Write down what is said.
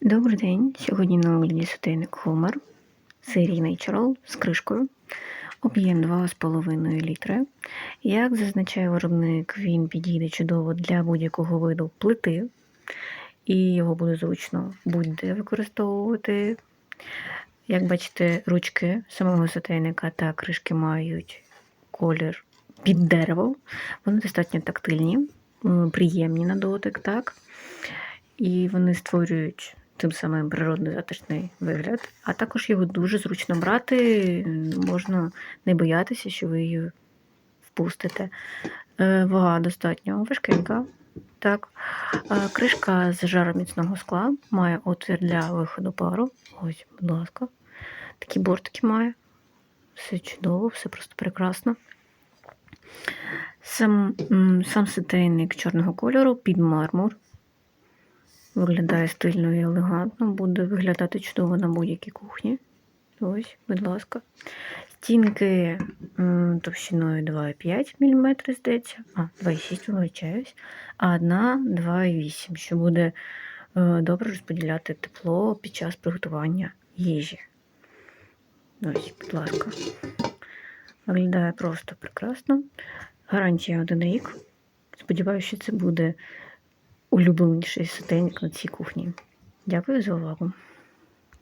Добрий день. Сьогодні на огляді сотейник Homer серії Natural з кришкою. Об'єм 2,5 літри. Як зазначає виробник, він підійде чудово для будь-якого виду плити, і його буде зручно будь-де використовувати. Як бачите, ручки самого сотейника та кришки мають колір під дерево. Вони достатньо тактильні, приємні на дотик, так? І вони створюють тим самим природний затишний вигляд, а також його дуже зручно брати, можна не боятися, що ви її впустите. Е, Вага достатньо важкенька. Так. Е, Кришка з жароміцного скла має отвір для виходу пару. Ось, будь ласка. Такі бортики має. Все чудово, все просто прекрасно. Сам, сам сетейник чорного кольору під мармур. Виглядає стильно і елегантно, буде виглядати чудово на будь-якій кухні. Ось, будь ласка. Стінки товщиною 2,5 мм, здається. А, 2,6 вибачаюсь. А одна 2,8, що буде е, добре розподіляти тепло під час приготування їжі. Ось, будь ласка. Виглядає просто прекрасно. Гарантія один рік. Сподіваюся, що це буде улюбленіший сотейник на цій кухні. Дякую за увагу.